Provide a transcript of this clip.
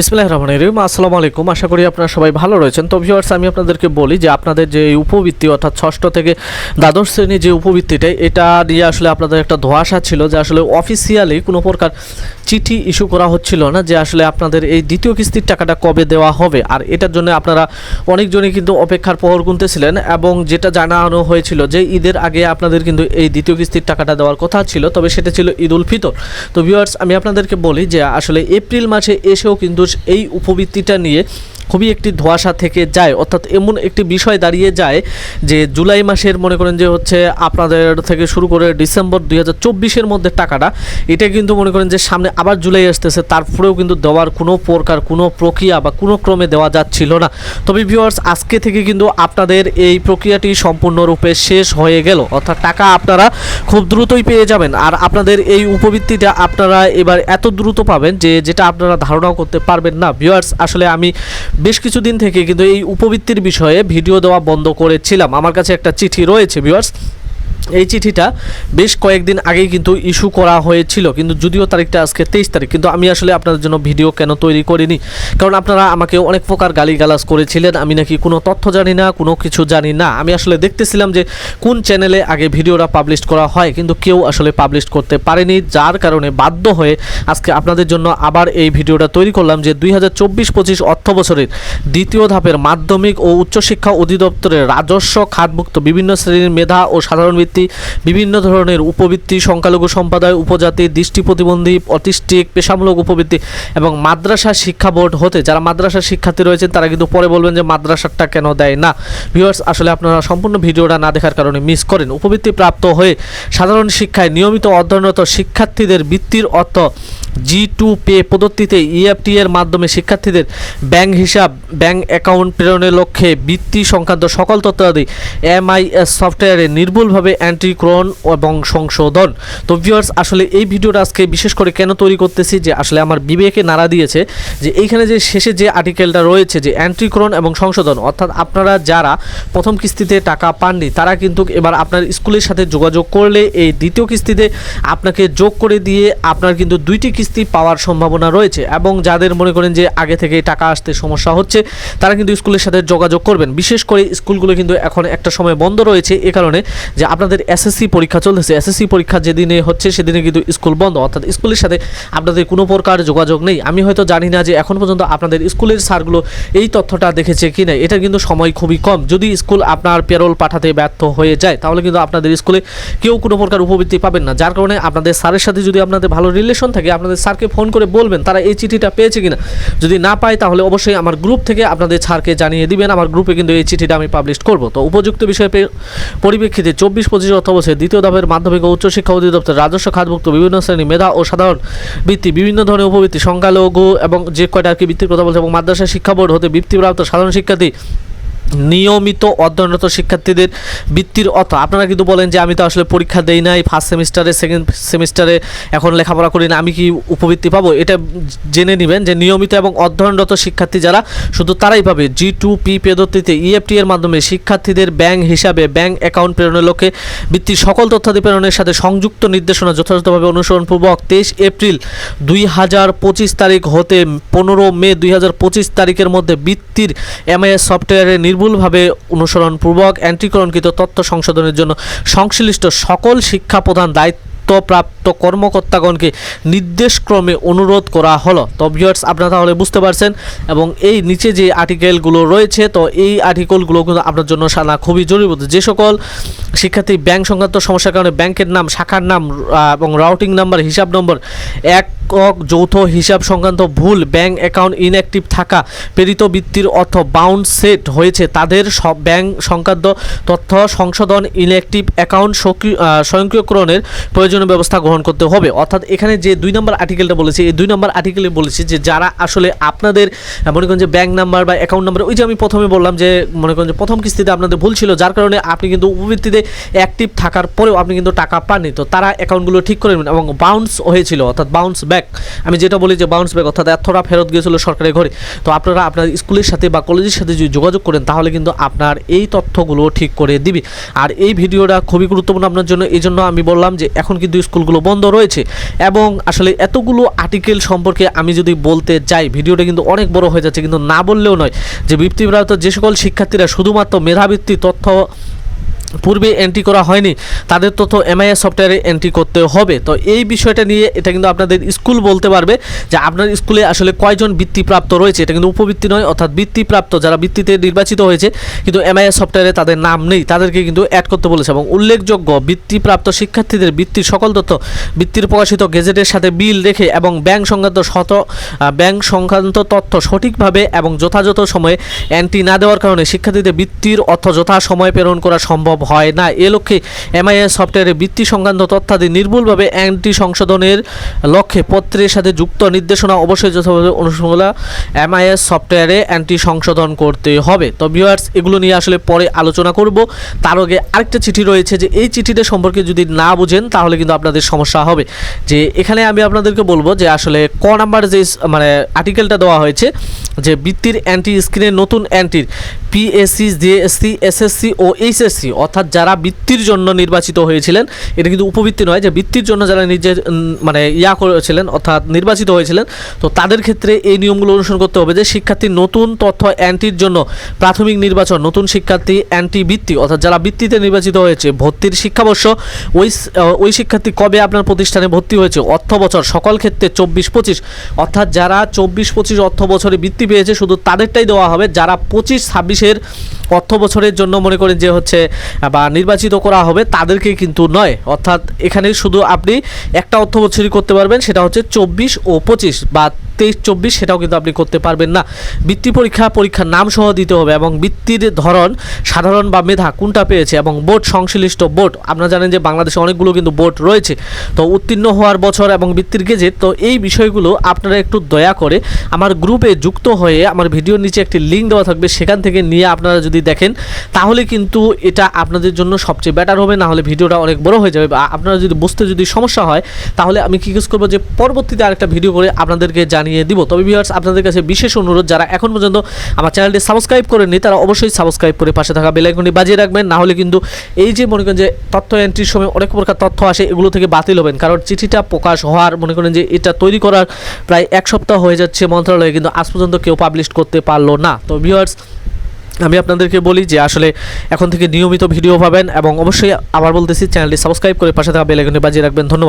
বিসমিল্লাহ রহমান রহিম। আসসালামু আলাইকুম। আশা করি আপনারা সবাই ভালো রয়েছেন। তো ভিউয়ার্স আমি আপনাদেরকে বলি যে আপনাদের যে উপবৃত্তি, অর্থাৎ ষষ্ঠ থেকে দ্বাদশ শ্রেণির যে উপবৃত্তিটা, এটা নিয়ে আসলে আপনাদের একটা ধোয়াশা ছিল যে আসলে অফিসিয়ালি কোনো প্রকার চিঠি ইস্যু করা হচ্ছিল না যে আসলে আপনাদের এই দ্বিতীয় কিস্তির টাকাটা কবে দেওয়া হবে। আর এটার জন্য আপনারা অনেকজনই কিন্তু অপেক্ষার প্রহর গুনতেছিলেন এবং যেটা জানানো হয়েছিল যে ঈদের আগে আপনাদের কিন্তু এই দ্বিতীয় কিস্তির টাকাটা দেওয়ার কথা ছিল, তবে সেটা ছিল ঈদ উল ফিতর। তো ভিউয়ার্স আমি আপনাদেরকে বলি যে আসলে এপ্রিল মাসে এসেও কিন্তু এই উপবৃত্তিটা নিয়ে খুবই একটি ধোঁয়াশা থেকে যায়। অর্থাৎ এমন একটি বিষয় দাঁড়িয়ে যায় যে জুলাই মাসের মনে করেন যে হচ্ছে আপনাদের থেকে শুরু করে ডিসেম্বর দুই হাজার মধ্যে টাকাটা, এটা কিন্তু মনে করেন যে সামনে আবার জুলাই আসতেছে। তারপরেও কিন্তু দেওয়ার কোনো প্রকার, কোনো প্রক্রিয়া বা কোনো ক্রমে দেওয়া যাচ্ছিল না। তবে ভিউয়ার্স আজকে থেকে কিন্তু আপনাদের এই প্রক্রিয়াটি সম্পূর্ণরূপে শেষ হয়ে গেল। অর্থাৎ টাকা আপনারা খুব দ্রুতই পেয়ে যাবেন। আর আপনাদের এই উপবৃত্তিটা আপনারা এবার এত দ্রুত পাবেন যে, যেটা আপনারা ধারণাও করতে পারবেন না। ভিউয়ার্স আসলে আমি বেশ কিছুদিন থেকে কিন্তু এই উপবৃত্তির বিষয়ে ভিডিও দেওয়া বন্ধ করেছিলাম। আমার কাছে একটা চিঠি রয়েছে ভিউয়ার্স এই চিঠিটা বেশ কয়েকদিন আগেই কিন্তু ইস্যু করা হয়েছিল, কিন্তু যদিও তারিখটা আজকে তেইশ তারিখ, কিন্তু আমি আসলে আপনাদের জন্য ভিডিও কেন তৈরি করিনি? কারণ আপনারা আমাকে অনেক প্রকার গালিগালাজ করেছিলেন, আমি নাকি কোনো তথ্য জানি না, কোনো কিছু জানি না। আমি আসলে দেখতেছিলাম যে কোন চ্যানেলে আগে ভিডিওটা পাবলিশ করা হয়, কিন্তু কেউ আসলে পাবলিশ করতে পারেনি, যার কারণে বাধ্য হয়ে আজকে আপনাদের জন্য আবার এই ভিডিওটা তৈরি করলাম যে দুই হাজার চব্বিশ পঁচিশ অর্থ বছরের দ্বিতীয় ধাপের মাধ্যমিক ও উচ্চশিক্ষা অধিদপ্তরের রাজস্ব, খাতভুক্ত বিভিন্ন শ্রেণির মেধা ও সাধারণ বৃত্তি বিভিন্ন ধরনের উপবৃত্তি, সংখ্যালঘু সম্প্রদায়, উপজাতি, দৃষ্টি প্রতিবন্ধী, অটিস্টিক, পেশামূলক উপবৃত্তি এবং মাদ্রাসা শিক্ষা বোর্ড হতে যারা মাদ্রাসা শিক্ষার্থী রয়েছেন, তারা কিন্তু পরে বলবেন যে মাদ্রাসাটা কেন দেয় না। ভিউয়ার্স আসলে আপনারা সম্পূর্ণ ভিডিওটা না দেখার কারণে মিস করেন। উপবৃত্তি প্রাপ্ত হয়ে সাধারণ শিক্ষায় নিয়মিত অধ্যয়নরত শিক্ষার্থীদের বৃত্তির অর্থ জি টু পে পদ্ধতিতে ইএফটি এর মাধ্যমে শিক্ষার্থীদের ব্যাংক হিসাব, ব্যাংক অ্যাকাউন্ট প্রেরণের লক্ষ্যে বৃত্তি সংক্রান্ত সকল তথ্যাদি এমআইএস সফটওয়্যারে নির্ভুলভাবে অ্যান্টিক্রন এবং সংশোধন। তো ভিউয়ার্স আসলে এই ভিডিওটা আজকে বিশেষ করে কেন তৈরি করতেছি যে আসলে আমার বিবেকে নাড়া দিয়েছে যে এইখানে যে শেষে যে আর্টিকেলটা রয়েছে যে অ্যান্টিক্রন এবং সংশোধন, অর্থাৎ আপনারা যারা প্রথম কিস্তিতে টাকা পাননি, তারা কিন্তু এবার আপনার স্কুলের সাথে যোগাযোগ করলে এই দ্বিতীয় কিস্তিতে আপনাকে যোগ করে দিয়ে আপনার কিন্তু দুইটি কিস্তি পাওয়ার সম্ভাবনা রয়েছে এবং যাদের মনে করেন যে আগে থেকে টাকা আসতে সমস্যা হচ্ছে, তারা কিন্তু স্কুলের সাথে যোগাযোগ করবেন। বিশেষ করে স্কুলগুলো কিন্তু এখন একটা সময় বন্ধ রয়েছে, এ কারণে যে আপনাদের এসএসসি পরীক্ষা চলতেছে। এসএসসি পরীক্ষা যেদিনে হচ্ছে, সেদিনে কিন্তু স্কুল বন্ধ। অর্থাৎ স্কুলের সাথে আপনাদের কোনো প্রকার যোগাযোগ নেই। আমি হয়তো জানি না যে এখন পর্যন্ত আপনাদের স্কুলের স্যারগুলো এই তথ্যটা দেখেছে কি না এটা কিন্তু সময় খুবই কম। যদি স্কুল আপনার পেরোল পাঠাতে ব্যর্থ হয়ে যায়, তাহলে কিন্তু আপনাদের স্কুলে কেউ কোনো প্রকার উপবৃত্তি পাবেন না। যার কারণে আপনাদের স্যারের সাথে যদি আপনাদের ভালো রিলেশন থাকে, আপনাদের স্যারকে ফোন করে বলবেন, তারা এই চিঠিটা পেয়েছে কিনা। যদি না পায়, তাহলে অবশ্যই আমার গ্রুপ থেকে আপনাদের স্যারকে জানিয়ে দিবেন। আমার গ্রুপে কিন্তু এই চিঠিটা আমি পাবলিশ করব। তো উপযুক্ত বিষয়ে পরিপ্রেক্ষিতে চব্বিশ পঁচিশ অর্থ বছরে দ্বিতীয় ধাপের মাধ্যমিক ও উচ্চশিক্ষা অধিদপ্তর রাজস্ব খাতভুক্ত বিভিন্ন শ্রেণি মেধা ও সাধারণ বৃত্তি, বিভিন্ন ধরনের উপবৃত্তি, সংখ্যালঘু এবং যে কয়টা আর কি বৃত্তির কথা বলছে এবং মাদ্রাসা শিক্ষা বোর্ড হতে বৃত্তিপ্রাপ্ত সাধারণ শিক্ষার্থী নিয়মিত অধ্যয়নরত শিক্ষার্থীদের বৃত্তির অর্থ। আপনারা কিন্তু বলেন যে আমি তো আসলে পরীক্ষা দেই নাই ফার্স্ট সেমিস্টারে সেকেন্ড সেমিস্টারে এখন লেখাপড়া করি না, আমি কি উপবৃত্তি পাবো? এটা জেনে নেবেন যে নিয়মিত এবং অধ্যয়নরত শিক্ষার্থী যারা, শুধু তারাই পাবে। জি টু পি পদ্ধতিতে ইএফটি এর মাধ্যমে শিক্ষার্থীদের ব্যাংক হিসাবে ব্যাংক অ্যাকাউন্ট প্রেরণের লক্ষ্যে বৃত্তির সকল তথ্যাদি প্রেরণের সাথে সংযুক্ত নির্দেশনা যথাযথভাবে অনুসরণপূর্বক তেইশ এপ্রিল দুই হাজার পঁচিশ তারিখ হতে পনেরো মে দুই হাজার পঁচিশ তারিখের মধ্যে বৃত্তির এমআইএস সফটওয়্যারে নির্ভুলভাবে অনুসরণপূর্বক অ্যান্টিকরণকৃত তথ্য সংশোধনের জন্য সংশ্লিষ্ট সকল শিক্ষা প্রদান দায়িত্বপ্রাপ্ত কর্মকর্তাগণকে নির্দেশক্রমে অনুরোধ করা হলো। তো ভিউয়ার্স আপনারা তাহলে বুঝতে পারছেন এবং এই নিচে যে আর্টিকেলগুলো রয়েছে, তো এই আর্টিকেলগুলো কিন্তু আপনার জন্য সানা খুবই জরুরি যে সকল শিক্ষার্থী ব্যাংক সংক্রান্ত সমস্যার কারণে ব্যাংকের নাম, শাখার নাম এবং রাউটিং নাম্বার হিসাব নম্বর একক যৌথ হিসাব সংক্রান্ত ভুল ব্যাংক অ্যাকাউন্ট ইনঅ্যাক্টিভ থাকা, প্রেরিত বৃত্তির অর্থ বাউন্স সেট হয়েছে। তাদের সব ব্যাংক সংক্রান্ত তথ্য সংশোধন ইনঅ্যাক্টিভ অ্যাকাউন্ট স্বয়ংক্রিয়করণের প্রয়োজনীয় ব্যবস্থা গ্রহণ করতে হবে। অর্থাৎ এখানে যে দুই নম্বর আর্টিকেলটা বলেছি, এই দুই নম্বর আর্টিকেলে বলেছি যে যারা আসলে আপনাদের মনে করেন যে ব্যাংক নাম্বার বা অ্যাকাউন্ট নাম্বার, ওই যে আমি প্রথমে বললাম যে মনে করেন যে প্রথম কিস্তিতে আপনাদের ভুল ছিল, যার কারণে আপনি কিন্তু উপবৃত্তিতে অ্যাক্টিভ থাকার পরেও আপনি কিন্তু টাকা পাননি। তো তারা অ্যাকাউন্টগুলো ঠিক করে নেবেন এবং বাউন্স হয়েছিল, অর্থাৎ বাউন্স ব্যাক ব্যাক আমি যেটা বলি যে বাউন্স ব্যাক অর্থাৎ এতটা ফেরত গিয়েছিল সরকারি ঘরে। তো আপনারা আপনার স্কুলের সাথে বা কলেজের সাথে যদি যোগাযোগ করেন, তাহলে কিন্তু আপনার এই তথ্যগুলো ঠিক করে দিবে। আর এই ভিডিওটা খুবই গুরুত্বপূর্ণ আপনার জন্য এই জন্য আমি বললাম যে এখন কিন্তু স্কুলগুলো বন্ধ রয়েছে এবং আসলে এতগুলো আর্টিকেল সম্পর্কে আমি যদি বলতে যাই, ভিডিওটা কিন্তু অনেক বড় হয়ে যাচ্ছে, কিন্তু না বললেও নয় যে বৃত্তিপ্রাপ্ত যে সকল শিক্ষার্থীরা শুধুমাত্র মেধাবৃত্তি তথ্য পূর্বে এন্ট্রি করা হয়নি, তাদের তথ্য এমআইএস সফটওয়্যারে এন্ট্রি করতে হবে। তো এই বিষয়টা নিয়ে এটা কিন্তু আপনাদের স্কুল বলতে পারবে যে আপনার স্কুলে আসলে কয়জন বৃত্তিপ্রাপ্ত রয়েছে। এটা কিন্তু উপবৃত্তি নয়, অর্থাৎ বৃত্তিপ্রাপ্ত যারা বৃত্তিতে নির্বাচিত হয়েছে, কিন্তু এমআইএস সফটওয়্যারে তাদের নাম নেই। তাদেরকে কিন্তু অ্যাড করতে বলেছে এবং উল্লেখযোগ্য বৃত্তিপ্রাপ্ত শিক্ষার্থীদের বৃত্তির সকল তথ্য বৃত্তির প্রকাশিত গেজেটের সাথে বিল রেখে এবং ব্যাংক সংক্রান্ত শত ব্যাংক সংক্রান্ত তথ্য সঠিকভাবে এবং যথাযথ সময়ে এন্ট্রি না দেওয়ার কারণে শিক্ষার্থীদের বৃত্তির অর্থ যথা সময় প্রেরণ করা সম্ভব হয় না। এ লক্ষ্যে এমআইএস সফটওয়্যারে বৃত্তি সংক্রান্ত তথ্যাদি নির্ভুলভাবে অ্যান্টি সংশোধনের লক্ষ্যে পত্রের সাথে যুক্ত নির্দেশনা অবশ্যই যথাভাবে অনুসরণ এমআইএস সফটওয়্যারে অ্যান্টি সংশোধন করতে হবে। তো ভিউয়ার্স এগুলো নিয়ে আসলে পরে আলোচনা করব। তার আগে আরেকটা চিঠি রয়েছে যে এই চিঠিটা সম্পর্কে যদি না বুঝেন, তাহলে কিন্তু আপনাদের সমস্যা হবে। যে এখানে আমি আপনাদেরকে বলব যে আসলে ক নাম্বার যে মানে আর্টিকেলটা দেওয়া হয়েছে যে বৃত্তির অ্যান্টি স্ক্রিনের নতুন অ্যান্টির পিএসসি জেএসসি এসএসসি ও এইচএসসি অর্থাৎ যারা বৃত্তির জন্য নির্বাচিত হয়েছিলেন, এটা কিন্তু উপবৃত্তি নয়, যে বৃত্তির জন্য যারা নিজের মানে ইয়া করেছিলেন, অর্থাৎ নির্বাচিত হয়েছিলেন, তো তাদের ক্ষেত্রে এই নিয়মগুলো অনুসরণ করতে হবে যে শিক্ষার্থীর নতুন তথ্য অ্যান্টির জন্য প্রাথমিক নির্বাচন, নতুন শিক্ষার্থী অ্যান্টি বৃত্তি অর্থাৎ যারা বৃত্তিতে নির্বাচিত হয়েছে, ভর্তির শিক্ষাবর্ষ, ওই ওই শিক্ষার্থী কবে আপনার প্রতিষ্ঠানে ভর্তি হয়েছে? অর্থ বছর, সকল ক্ষেত্রে চব্বিশ পঁচিশ, অর্থাৎ যারা চব্বিশ পঁচিশ অর্থ বছরে বৃত্তি পেয়েছে, শুধু তাদেরটাই দেওয়া হবে, যারা পঁচিশ ছাব্বিশের অর্থ বছরের জন্য মনে করেন যে হচ্ছে বা নির্বাচিত করা হবে তাদেরকে কিন্তু নয়। অর্থাৎ এখানে শুধু আপনি একটা অর্থ বছরই করতে পারবেন, সেটা হচ্ছে চব্বিশ ও পঁচিশ বা তেইশ, চব্বিশ, সেটাও কিন্তু আপনি করতে পারবেন না। বৃত্তি পরীক্ষা, পরীক্ষার নাম সহ দিতে হবে এবং বৃত্তির ধরন, সাধারণ বা মেধা কোনটা পেয়েছে এবং বোর্ড সংশ্লিষ্ট বোর্ড, আপনারা জানেন যে বাংলাদেশে অনেকগুলো কিন্তু বোর্ড রয়েছে। তো উত্তীর্ণ হওয়ার বছর এবং বৃত্তির গেজেট, তো এই বিষয়গুলো আপনারা একটু দয়া করে আমার গ্রুপে যুক্ত হয়ে আমার ভিডিওর নিচে একটি লিঙ্ক দেওয়া থাকবে, সেখান থেকে নিয়ে আপনারা যদি দেখেন, তাহলে কিন্তু এটা আপনাদের জন্য সবচেয়ে বেটার হবে। না হলে ভিডিওটা অনেক বড় হয়ে যাবে। বা আপনারা যদি বুঝতে যদি সমস্যা হয়, তাহলে আমি কি কাজ করব যে পরবর্তীতে আরেকটা ভিডিও করে আপনাদেরকে জানিয়ে দিব। তবে ভিউয়ার্স আপনাদের কাছে বিশেষ অনুরোধ, যারা এখন পর্যন্ত আমার চ্যানেলটি সাবস্ক্রাইব করেননি, তারা অবশ্যই সাবস্ক্রাইব করে পাশে থাকা বেলাইকনটি বাজিয়ে রাখবেন। না হলে কিন্তু এই যে মনে করেন যে তথ্য এন্ট্রির সময় অনেক প্রকার তথ্য আসে, এগুলো থেকে বাতিল হবেন। কারণ চিঠিটা প্রকাশ হওয়ার, মনে করেন যে এটা তৈরি করার প্রায় এক সপ্তাহ হয়ে যাচ্ছে মন্ত্রণালয়ে, কিন্তু আজ পর্যন্ত কেউ পাবলিশ করতে পারল না। তো ভিউয়ার্স আমি আপনাদেরকে বলি যে আসলে এখন থেকে নিয়মিত ভিডিও পাবেন এবং অবশ্যই আবার বলতেছি চ্যানেলটি সাবস্ক্রাইব করে পাশে থাকা বেল আইকনটি বাজিয়ে রাখবেন। ধন্যবাদ।